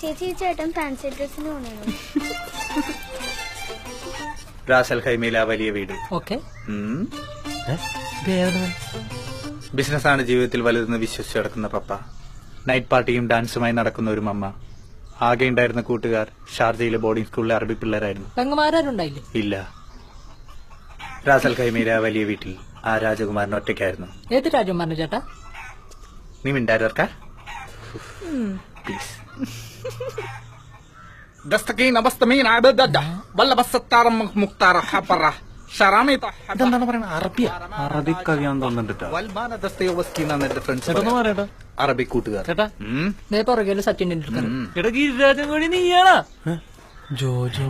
ചേച്ചി ചേട്ടൻ ഫാൻസി ഡ്രസ്സിന് പോണേനു. റാസൽ ഖൈമയിലെ വലിയ വീട്. ഓക്കെ. ബിസിനസ് ബിസിനസ്സാണ് ജീവിതത്തിൽ വലുതെന്ന് വിശ്വസിച്ച് നടക്കുന്ന പപ്പ. നൈറ്റ് പാർട്ടിയും ഡാൻസുമായി നടക്കുന്ന ഒരു മമ്മ. ആകെ ഉണ്ടായിരുന്ന കൂട്ടുകാർ ഷാർജയിലെ ബോർഡിംഗ് സ്കൂളിലെ അറബി പിള്ളേരായിരുന്നു. ഇല്ല. റാസൽ ഖൈമയിലെ ആ വലിയ വീട്ടിൽ ആ രാജകുമാരൻ ഒറ്റയ്ക്കായിരുന്നു. ഏത് രാജകുമാരൻ ചേട്ടാ? നീ മിണ്ടായിരുക്ക Peace. ദസ്തകീന വസ്തമീന അബദദ വല്ലബസ്സത്താറം മുഖ്താറ ഹബറ ഷറാമീത ഇതെന്താണ് പറയുന്നത്? അറബി അറബി കവിയാന്ന് തോന്നുന്നുണ്ട് വൽബാന ദസ്തയോവസ്കി എന്നാണ് എന്റെ ഫ്രണ്ട്സ് പറയട്ടെ അറബി കൂട്ടുകാർ. ചേട്ടാ. നേ പുറകിൽ സച്ചിൻ ടെണ്ടുൽക്കർ എടാ ഗിരിരാജൻ കൂടി നീയാണാ? ജോജോ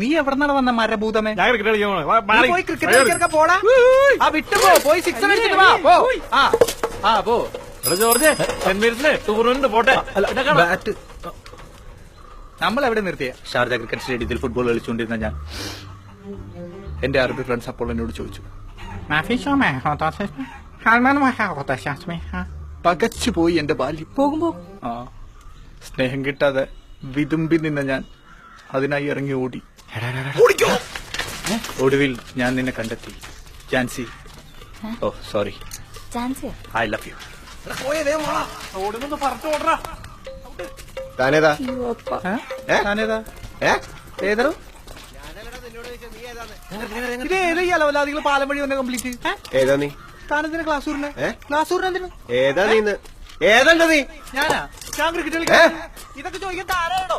നീ എവിടെന്നാണ് വന്ന മരഭൂതമേ? ഞാൻ ക്രിക്കറ്റ് കളിക്കാൻ പോവാ പോയി ക്രിക്കറ്റ് കളിക്കാൻ പോടാ. ആ വിട്ടുപോ പോയി സിക്സ് അടിച്ചിട്ട് വാ. പോ. ആ ആ പോ. ജോർജ് ടൂർണമെന്റ് പോട്ടെ. നമ്മൾ എവിടെ നിർത്തിയ? ഷാർജ ക്രിക്കറ്റ് സ്റ്റേഡിയത്തിൽ ഫുട്ബോൾ കളിച്ചുകൊണ്ടിരുന്ന ഞാൻ. എന്റെ അറബി ഫ്രണ്ട്സ് അപ്പോൾ എന്നോട് ചോദിച്ചു. പകച്ചു പോയി എന്റെ ബാല്യം പോകുമ്പോ? ആ. സ്നേഹം കിട്ടാതെ വിതുമ്പി നിന്ന ഞാൻ അതിനായി ഇറങ്ങി ഓടി. ഒടുവിൽ ഞാൻ നിന്നെ കണ്ടെത്തി. Jancy. Oh sorry I love you ഓടുന്നൊന്ന് പറഞ്ഞു ഓടറാ താനേതാ? താനേതാ? ഏ? ഏതോ? പാലം വഴി വന്നെ കംപ്ലീറ്റ് ഏതാ നീ? താനെന്തിനാ ക്ലാസ് ഊരിനെ ക്ലാസ് ഏതാ നീ ഞാനാ? ഞാൻ ക്രിക്കറ്റ്? കളിക്കാൻ ഇതൊക്കെ ചോദിക്കാൻ താരാണോ